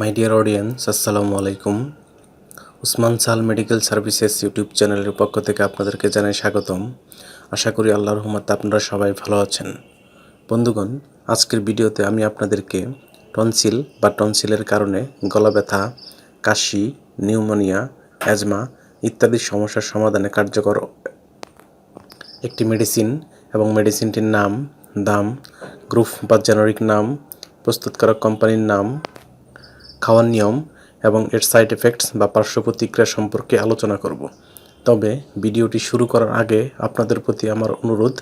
My dear audience আসসালামু আলাইকুম উসমান সাল মেডিকেল সার্ভিসেস ইউটিউব চ্যানেলের পক্ষ থেকে আপনাদেরকে জানাই স্বাগতম। আশা করি আল্লাহ রহমতে আপনারা সবাই ভালো আছেন। বন্ধুগণ, আজকের ভিডিওতে আমি আপনাদেরকে টনসিল বা টনসিলের কারণে গলা ব্যথা, কাশি, নিউমোনিয়া, অ্যাজমা ইত্যাদি সমস্যার সমাধানে কার্যকর একটি মেডিসিন এবং মেডিসিনটির নাম, দাম গ্রুপ বা জেনারিক নাম, প্রস্তুতকারক কোম্পানির নাম খাওয়ার নিয়ম এবং এর সাইড এফেক্টস বা পার্শ্ব প্রতিক্রিয়া সম্পর্কে আলোচনা করব। তবে ভিডিওটি শুরু করার আগে আপনাদের প্রতি আমার অনুরোধ,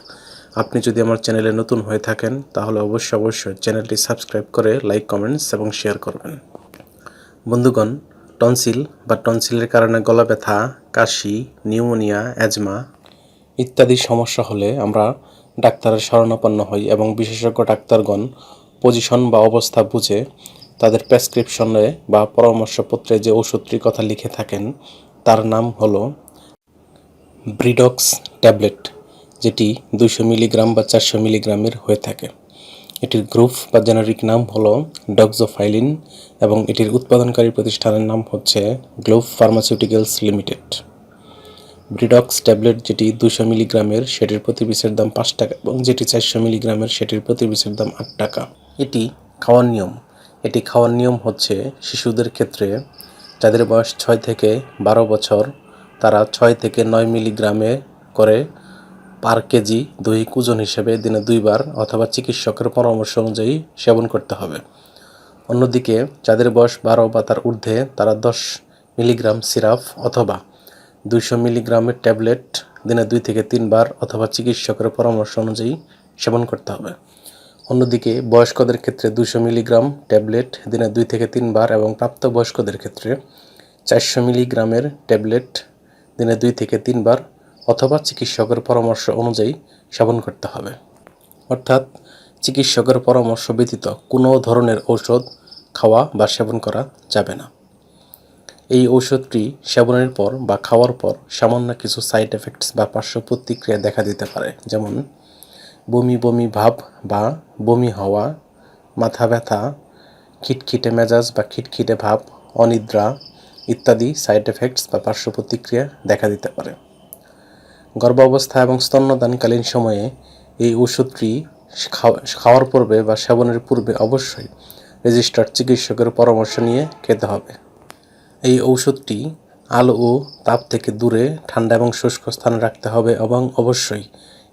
আপনি যদি আমার চ্যানেলে নতুন হয়ে থাকেন, তাহলে অবশ্যই অবশ্যই চ্যানেলটি সাবস্ক্রাইব করে লাইক কমেন্টস এবং শেয়ার করবেন। বন্ধুগণ টনসিল বা টনসিলের কারণে গলা ব্যথা, কাশি, নিউমোনিয়া অ্যাজমা ইত্যাদি সমস্যা হলে আমরা ডাক্তারের শরণাপন্ন হই এবং বিশেষজ্ঞ ডাক্তারগণ পজিশন বা অবস্থা বুঝে তাদের প্রেসক্রিপশনে বা পরামর্শপত্রে যে ওষুধটির কথা লিখে থাকেন, তার নাম হলো ব্রিডক্স ট্যাবলেট যেটি দুশো মিলিগ্রাম বা চারশো মিলিগ্রামের হয়ে থাকে। এটির গ্রুপ বা জেনারিক নাম হলো ডক্সোফাইলিন এবং এটির উৎপাদনকারী প্রতিষ্ঠানের নাম হচ্ছে গ্লোভ ফার্মাসিউটিক্যালস লিমিটেড ব্রিডক্স ট্যাবলেট যেটি দুশো মিলিগ্রামের সেটির প্রতি পিসের দাম পাঁচ টাকা এবং যেটি চারশো মিলিগ্রামের সেটির প্রতি পিসের দাম আট টাকা। এটি খাওয়ার নিয়ম। এটি খাওয়ার নিয়ম হচ্ছে শিশুদের ক্ষেত্রে যাদের বয়স ছয় থেকে বারো বছর, তারা ছয় থেকে নয় মিলিগ্রামে করে পার কেজি দৈহিক ওজন হিসেবে দিনে দুইবার অথবা চিকিৎসকের পরামর্শ অনুযায়ী সেবন করতে হবে। অন্যদিকে, যাদের বয়স বারো বা তার ঊর্ধ্বে, তারা দশ মিলিগ্রাম সিরাপ অথবা দুইশো মিলিগ্রামের ট্যাবলেট দিনে দুই থেকে তিনবার অথবা চিকিৎসকের পরামর্শ অনুযায়ী সেবন করতে হবে। অন্যদিকে বয়স্কদের ক্ষেত্রে দুশো মিলিগ্রাম ট্যাবলেট দিনে দুই থেকে তিনবার এবং প্রাপ্তবয়স্কদের ক্ষেত্রে চারশো মিলিগ্রামের ট্যাবলেট দিনে দুই থেকে তিনবার অথবা চিকিৎসকের পরামর্শ অনুযায়ী সেবন করতে হবে। অর্থাৎ চিকিৎসকের পরামর্শ ব্যতীত কোনো ধরনের ঔষধ খাওয়া বা সেবন করা যাবে না। এই ঔষধটি সেবনের পর বা খাওয়ার পর সামান্য কিছু সাইড এফেক্টস বা পার্শ্ব প্রতিক্রিয়া দেখা দিতে পারে, যেমন বমি বমি ভাব বা বমি হওয়া, মাথা ব্যথা, খিটখিটে মেজাজ বা খিটখিটে ভাব, অনিদ্রা ইত্যাদি সাইড এফেক্টস বা পার্শ্ব প্রতিক্রিয়া দেখা দিতে পারে। গর্ভাবস্থা এবং স্তন্যদানকালীন সময়ে এই ওষুধটি খাওয়ার পূর্বে বা সেবনের পূর্বে অবশ্যই রেজিস্টার্ড চিকিৎসকের পরামর্শ নিয়ে খেতে হবে। এই ঔষধটি আলো ও তাপ থেকে দূরে, ঠান্ডা এবং শুষ্ক স্থানে রাখতে হবে এবং অবশ্যই